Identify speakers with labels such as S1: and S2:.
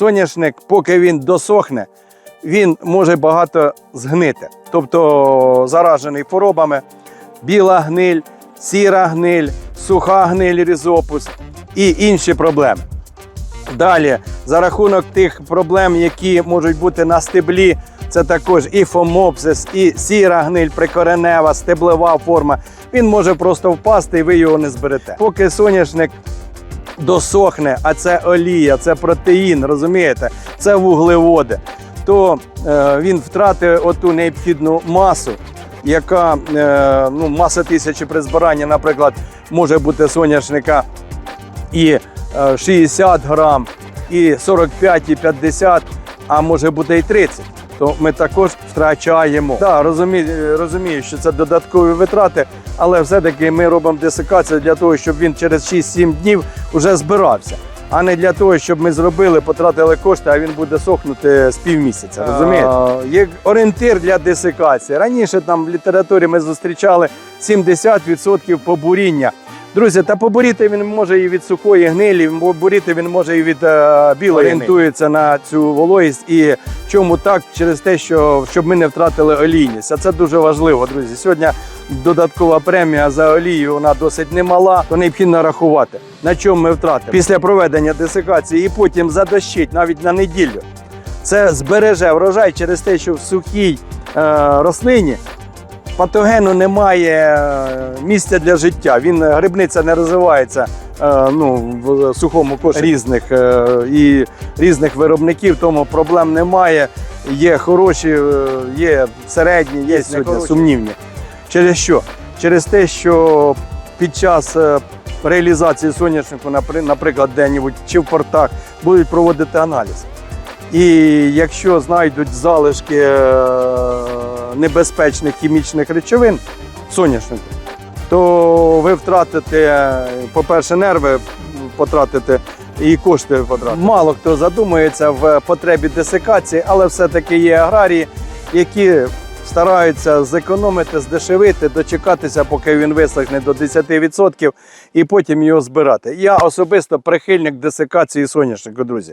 S1: соняшник, поки він досохне, він може багато згнити. Тобто заражений хворобами, біла гниль, сіра гниль, суха гниль різопус і інші проблеми. Далі, за рахунок тих проблем, які можуть бути на стеблі, це також і фомопсис, і сіра гниль, прикоренева, стеблева форма. Він може просто впасти і ви його не зберете. Поки соняшник досохне, а це олія, це протеїн, розумієте, це вуглеводи, то е, він втратить оту необхідну масу, яка е, ну, маса тисячі при збиранні, наприклад, може бути соняшника і е, 60 грам, і 45, і 50, а може бути і 30. То ми також втрачаємо. Так, розумію, розумію, що це додаткові витрати, але все-таки ми робимо десикацію для того, щоб він через 6-7 днів вже збирався. А не для того, щоб ми зробили, потратили кошти, а він буде сохнути з півмісяця. Розумієте? Є орієнтир для десикації. Раніше там в літературі ми зустрічали 70% побуріння. Друзі, та побуріти він може і від сухої гнилі, побуріти він може і від е, білої. Орієнтується на цю вологість. І чому так? Через те, що щоб ми не втратили олійність. А це дуже важливо, друзі. Сьогодні додаткова премія за олію вона досить немала, то необхідно рахувати, на чому ми втратимо. Після проведення десикації і потім задощить навіть на неділю. Це збереже врожай через те, що в сухій е, рослині патогену немає е, місця для життя. Він е, грибниця не розвивається е, ну, в сухому коші різних і різних виробників, тому проблем немає. Є хороші, є середні, є сьогодні сумнівні. Через що? Через те, що під час реалізації соняшнику, наприклад, де-небудь чи в портах, будуть проводити аналіз. І якщо знайдуть залишки небезпечних хімічних речовин соняшнику, то ви втратите, по-перше, нерви потратите і кошти потратите. Мало хто задумується в потребі десикації, але все-таки є аграрії, які стараються зекономити, здешевити, дочекатися, поки він висохне до 10% і потім його збирати. Я особисто прихильник десикації соняшнику, друзі.